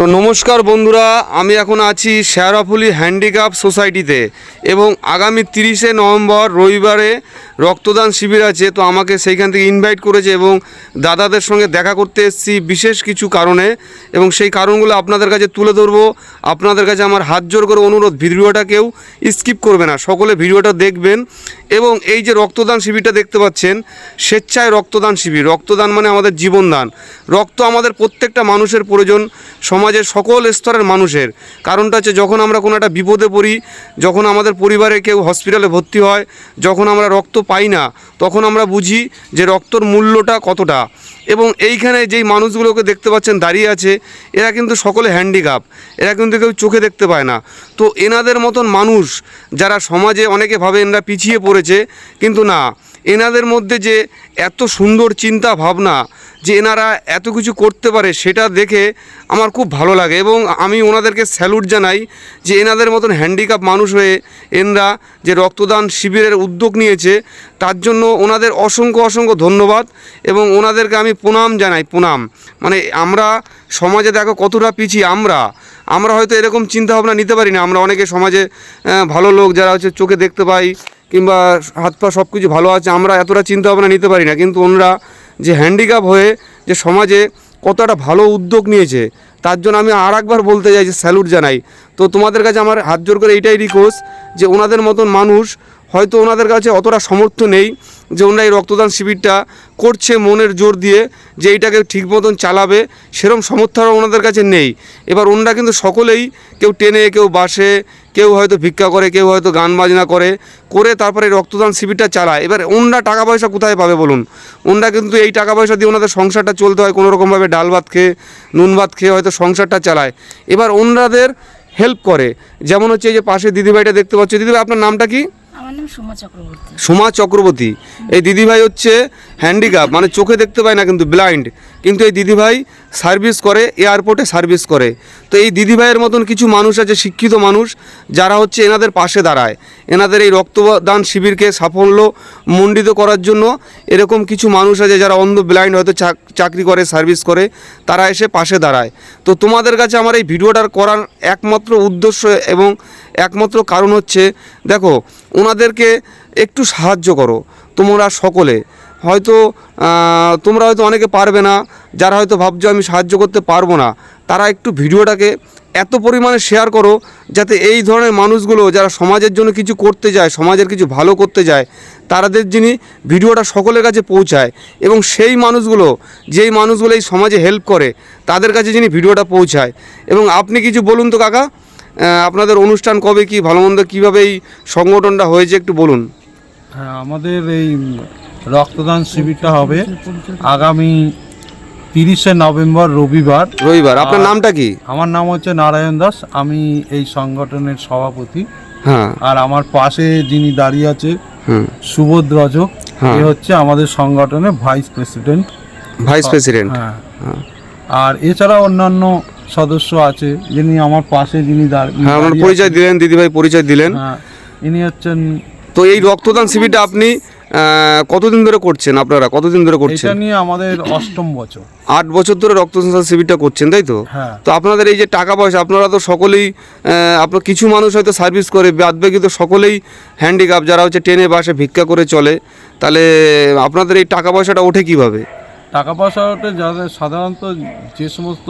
তো নমস্কার বন্ধুরা আমি এখন আছি শেয়ারাফুলি হ্যান্ডিক্যাপ সোসাইটিতে এবং আগামী তিরিশে নভেম্বর রবিবারে রক্তদান শিবির আছে, তো আমাকে সেইখান থেকে ইনভাইট করেছে এবং দাদাদের সঙ্গে দেখা করতে এসেছি বিশেষ কিছু কারণে এবং সেই কারণগুলো আপনাদের কাছে তুলে ধরবো। আপনাদের কাছে আমার হাত জোর করে অনুরোধ, ভিডিওটা কেউ স্কিপ করবে না, সকলে ভিডিওটা দেখবেন এবং এই যে রক্তদান শিবিরটা দেখতে পাচ্ছেন, স্বেচ্ছায় রক্তদান শিবির, রক্তদান মানে আমাদের জীবনদান। রক্ত আমাদের প্রত্যেকটা মানুষের প্রয়োজন, সমাজের সকল স্তরের মানুষের। কারণটা হচ্ছে যখন আমরা কোনো একটা বিপদে পড়ি, যখন আমাদের পরিবারে কেউ হসপিটালে ভর্তি হয়, যখন আমরা রক্ত পাই না, তখন আমরা বুঝি যে রক্তর মূল্যটা কতটা। এবং এইখানে যেই মানুষগুলোকে দেখতে পাচ্ছেন দাঁড়িয়ে আছে, এরা কিন্তু সকলে হ্যান্ডিক্যাপ এরা কিন্তু কেউ চোখে দেখতে পায় না। তো এনাদের মতন মানুষ যারা সমাজে অনেকে ভাবে এনারা পিছিয়ে পড়েছে, কিন্তু না, এনাদের মধ্যে যে এত সুন্দর চিন্তা ভাবনা যে এনারা এত কিছু করতে পারে সেটা দেখে আমার খুব ভালো লাগে এবং আমি ওনাদেরকে স্যালুট জানাই যে এনাদের মতন হ্যান্ডিক্যাপ মানুষ হয়ে এনরা যে রক্তদান শিবিরের উদ্যোগ নিয়েছে, তার জন্য ওনাদের অসংখ্য অসংখ্য ধন্যবাদ এবং ওনাদেরকে আমি প্রণাম জানাই, প্রণাম। মানে আমরা সমাজে দেখো কতটা পিছিয়ে আমরা। আমরা হয়তো এরকম চিন্তাভাবনা নিতে পারি না, আমরা অনেকে সমাজে ভালো লোক যারা হচ্ছে চোখে দেখতে পাই কিংবা হাত পা সব কিছু ভালো আছে, আমরা এতটা চিন্তা ভাবনা নিতে পারি না, কিন্তু ওনারা যে হ্যান্ডিক্যাপ হয়ে যে সমাজে কতটা ভালো উদ্যোগ নিয়েছে, তার জন্য আমি আর একবার বলতে চাই যে স্যালুট জানাই। তো তোমাদের কাছে আমার হাত জোর করে এইটাই রিকোয়েস্ট যে ওনাদের মতন মানুষ হয়তো ওনাদের কাছে অতটা সামর্থ্য নেই যে ওনারা এই রক্তদান শিবিরটা করছে মনের জোর দিয়ে, যে এইটাকে ঠিক মতন চালাবে, সেরম সামর্থ্য ওনাদের কাছে নেই। এবার ওনারা কিন্তু সকলেই কেউ টেনে, কেউ বাসে, কেউ হয়তো ভিক্ষা করে, কেউ হয়তো গান বাজনা করে করে তারপরে রক্তদান শিবিরটা চালায়। এবার ওনরা টাকা পয়সা কোথায় পাবে বলুন? ওনরা কিন্তু এই টাকা পয়সা দিয়ে ওনাদের সংসারটা চলতে হয় কোনো রকমভাবে ডাল ভাত খেয়ে, নুন ভাত খেয়ে হয়তো সংসারটা চালায়। এবার ওনরাদের হেল্প করে। যেমন হচ্ছে এই যে পাশে দিদিভাইটা দেখতে পাচ্ছ। দিদিভাই, আপনার নামটা কি? সোমা চক্রবর্তী। সোমা চক্রবর্তী। এই দিদিভাই হচ্ছে হ্যান্ডিক্যাপ মানে চোখে দেখতে পায় না কিন্তু ব্লাইন্ড কিন্তু এই দিদিভাই সার্ভিস করে এয়ারপোর্টে সার্ভিস করে। তো এই দিদিভাইয়ের মতন কিছু মানুষ আছে, শিক্ষিত মানুষ, যারা হচ্ছে এনাদের পাশে দাঁড়ায়। এনাদের এই রক্তদান শিবিরকে সাফল্য মণ্ডিত করার জন্য এরকম কিছু মানুষ আছে যারা অন্ধ ব্লাইন্ড হয়তো চাক- চাকরি করে সার্ভিস করে, তারা এসে পাশে দাঁড়ায়। তো তোমাদের কাছে আমার এই ভিডিওটার করার একমাত্র উদ্দেশ্য এবং একমাত্র কারণ হচ্ছে, দেখো, ওনাদেরকে একটু সাহায্য করো, তোমরা সকলে। হয়তো তোমরা হয়তো অনেকে পারবে না, যারা হয়তো ভাবছ আমি সাহায্য করতে পারব না, তারা একটু ভিডিওটাকে এত পরিমাণে শেয়ার করো, যাতে এই ধরনের মানুষগুলো যারা সমাজের জন্য কিছু করতে যায়, সমাজের কিছু ভালো করতে যায় তাদের যিনি ভিডিওটা সকলের কাছে পৌঁছায় এবং সেই মানুষগুলো, যেই মানুষগুলো এই সমাজে হেল্প করে, তাদের কাছে যিনি ভিডিওটা পৌঁছায়। এবং আপনি কিছু বলুন তো কাকা আপনাদের অনুষ্ঠান কবে কি, ভালো মন্দ কীভাবে এই সংগঠনটা হয়েছে একটু বলুন। হ্যাঁ আমাদের এই রক্তদান শিবিরটা হবে আগামী তিরিশে নভেম্বর রবিবার। রবিবার। আপনার নামটা কি? আমার নাম হচ্ছে নারায়ণ দাস। আমি এই সংগঠনের সভাপতি। হ্যাঁ। আর আমার পাশে যিনি দাঁড়িয়ে আছে সুবোধ রজক হ্যাঁ। এ হচ্ছে আমাদের সংগঠনের ভাইস প্রেসিডেন্ট। Vice president. হ্যাঁ। আর এছাড়া অন্যান্য সদস্য আছে যিনি আমার পাশে যিনি পরিচয় দিলেন দিদিভাই পরিচয় দিলেন। হ্যাঁ, ইনি হচ্ছেন তো এই রক্তদান শিবিরটা আপনি কতদিন ধরে করছেন আপনারা? কতদিন ধরে করছেন? এটা নিয়ে আমাদের অষ্টম বছর। আট বছর ধরে রক্তদান শিবিরটা করছেন তাই তো? হ্যাঁ। তো আপনাদের এই যে টাকা পয়সা আপনারা তো সকলেই আপনার কিছু মানুষ হয়তো সার্ভিস করে বাদ বাকি তো সকলেই হ্যান্ডিক্যাপ যারা হচ্ছে ট্রেনে বাসে ভিক্ষা করে চলে তাহলে আপনাদের এই টাকা পয়সাটা ওঠে কীভাবে? টাকা পয়সা ওঠে যাদের সাধারণত যে সমস্ত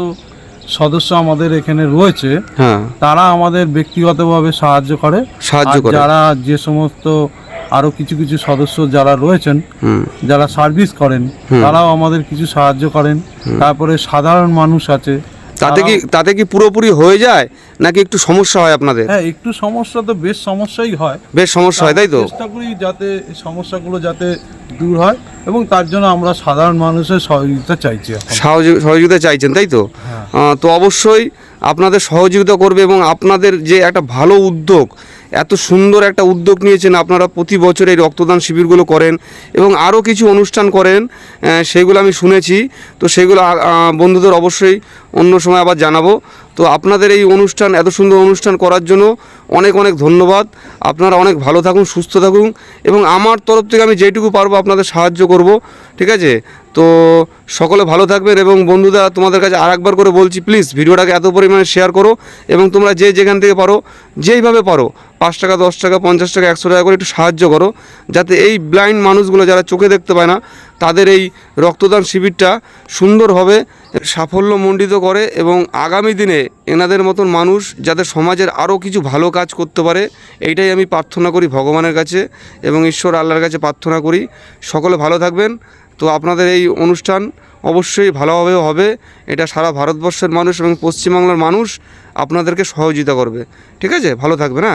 সদস্য আমাদের এখানে রয়েছে হ্যাঁ। তারা আমাদের ব্যক্তিগতভাবে সাহায্য করে। সাহায্য করে। যারা যে সমস্ত আরও কিছু কিছু সদস্য যারা রয়েছেন যারা সার্ভিস করেন তারাও আমাদের কিছু সাহায্য করেন। তারপরে সাধারণ মানুষ আছে তাতে কি তাতে কি পুরোপুরি হয়ে যায় নাকি একটু সমস্যা হয় আপনাদের? হ্যাঁ একটু সমস্যা তো বেশ সমস্যাই হয়। বেশ সমস্যা হয় তাই তো? চেষ্টা করি যাতে সমস্যাগুলো যাতে দূর হয় এবং তার জন্য আমরা সাধারণ মানুষের সহযোগিতা চাইছি সহযোগিতা চাইছেন তাই তো? হ্যাঁ। তো অবশ্যই আপনাদের সহযোগিতা করবে এবং আপনাদের যে একটা ভালো উদ্যোগ, এত সুন্দর একটা উদ্যোগ নিয়েছেন আপনারা প্রতি বছর এই রক্তদান শিবিরগুলো করেন এবং আরও কিছু অনুষ্ঠান করেন সেগুলো আমি শুনেছি। তো সেগুলো বন্ধুদের অবশ্যই অন্য সময় আবার জানাব। তো আপনাদের এই অনুষ্ঠান, এত সুন্দর অনুষ্ঠান করার জন্য অনেক অনেক ধন্যবাদ। আপনারা অনেক ভালো থাকুন, সুস্থ থাকুন এবং আমার তরফ থেকে আমি যেটুকু পারব আপনাদের সাহায্য করব, ঠিক আছে? তো সকলে ভালো থাকবেন এবং বন্ধুরা, তোমাদের কাছে আর একবার করে বলছি প্লিজ ভিডিওটাকে এত পরিমাণে শেয়ার করো এবং তোমরা যে যেখান থেকে পারো, যেইভাবে পারো, পাঁচ টাকা, দশ টাকা, পঞ্চাশ টাকা, একশো টাকা করে একটু সাহায্য করো, যাতে এই ব্লাইন্ড মানুষগুলো যারা চোখে দেখতে পায় না, তাদের এই রক্তদান শিবিরটা সুন্দরভাবে সাফল্যমণ্ডিত করে এবং আগামী দিনে এনাদের মতন মানুষ যাতে সমাজের আরও কিছু ভালো কাজ করতে পারে, এইটাই আমি প্রার্থনা করি ভগবানের কাছে এবং ঈশ্বর আল্লাহর কাছে প্রার্থনা করি। সকলে ভালো থাকবেন। তো আপনাদের এই অনুষ্ঠান অবশ্যই ভালোভাবে হবে। এটা সারা ভারতবর্ষের মানুষ এবং পশ্চিমবাংলার মানুষ আপনাদেরকে সহযোগিতা করবে। ঠিক আছে? ভালো থাকবে না